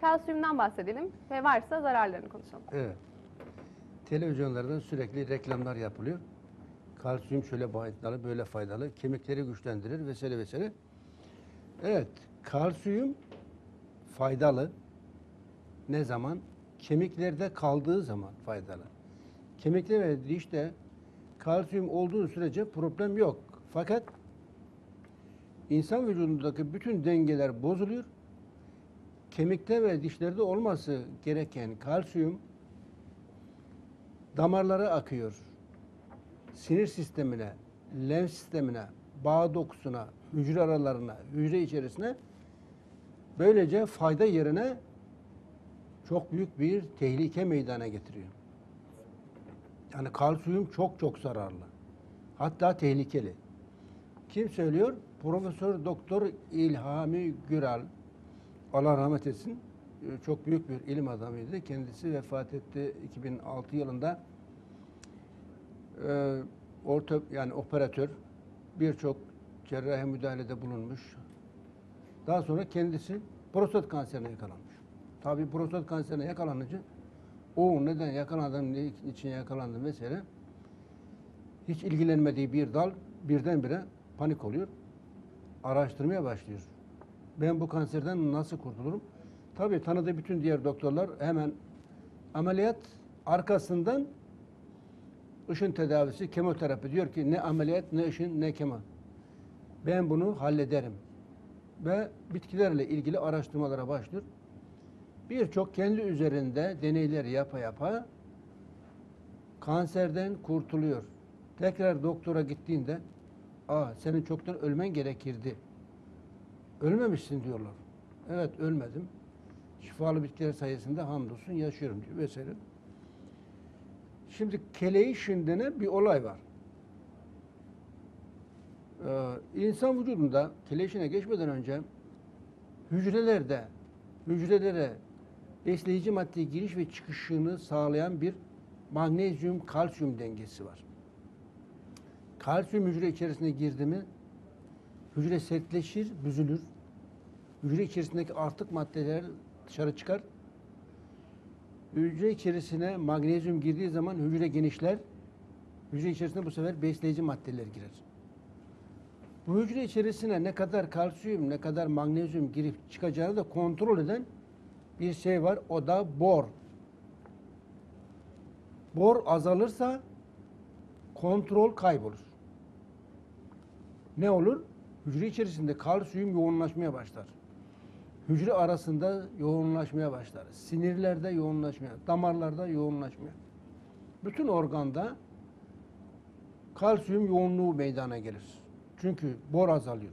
Kalsiyumdan bahsedelim ve varsa zararlarını konuşalım. Evet. Televizyonlardan sürekli reklamlar yapılıyor. Kalsiyum şöyle faydalı, böyle faydalı, kemikleri güçlendirir vesaire vesaire. Evet, kalsiyum faydalı. Ne zaman? Kemiklerde kaldığı zaman faydalı. Kemikte ve dişte kalsiyum olduğu sürece problem yok. Fakat insan vücudundaki bütün dengeler bozuluyor. Kemikte ve dişlerde olması gereken kalsiyum damarlara akıyor. Sinir sistemine, lenf sistemine, bağ dokusuna, hücre aralarına, hücre içerisine böylece fayda yerine çok büyük bir tehlike meydana getiriyor. Yani kalsiyum çok çok zararlı. Hatta tehlikeli. Kim söylüyor? Profesör Doktor İlhami Güral. Allah rahmet etsin. Ee, Çok büyük bir ilim adamıydı. Kendisi vefat etti 2006 yılında. Ee, orta yani operatör birçok cerrahi müdahalede bulunmuş. Daha sonra kendisi prostat kanserine yakalanmış. Tabii prostat kanserine yakalanınca o neden yakalandım, ne için yakalandım vesaire hiç ilgilenmediği bir dal birdenbire panik oluyor. Araştırmaya başlıyor. Ben bu kanserden nasıl kurtulurum? Tabii tanıdığı bütün diğer doktorlar hemen ameliyat arkasından ışın tedavisi, kemoterapi diyor ki ne ameliyat, ne ışın, ne kemo. Ben bunu hallederim. Ve bitkilerle ilgili araştırmalara başlıyor. Birçok kendi üzerinde deneyler yapa yapa kanserden kurtuluyor. Tekrar doktora gittiğinde, aa senin çoktan ölmen gerekirdi. Ölmemişsin diyorlar. Evet ölmedim. Şifalı bitkiler sayesinde hamdolsun yaşıyorum diyor vesaire. Şimdi keleği denen bir olay var. Ee, insan vücudunda keleşine geçmeden önce hücrelerde hücrelere besleyici madde giriş ve çıkışını sağlayan bir magnezyum kalsiyum dengesi var. Kalsiyum hücre içerisine girdi mi hücre sertleşir, büzülür. Hücre içerisindeki artık maddeler dışarı çıkar. Hücre içerisine magnezyum girdiği zaman hücre genişler. Hücre içerisine bu sefer besleyici maddeler girer. Bu hücre içerisine ne kadar kalsiyum, ne kadar magnezyum girip çıkacağını da kontrol eden bir şey var. O da bor. Bor azalırsa kontrol kaybolur. Ne olur? Hücre içerisinde kalsiyum yoğunlaşmaya başlar. Hücre arasında yoğunlaşmaya başlar. Sinirlerde yoğunlaşmaya, damarlarda yoğunlaşmaya. Bütün organda kalsiyum yoğunluğu meydana gelir. Çünkü bor azalıyor.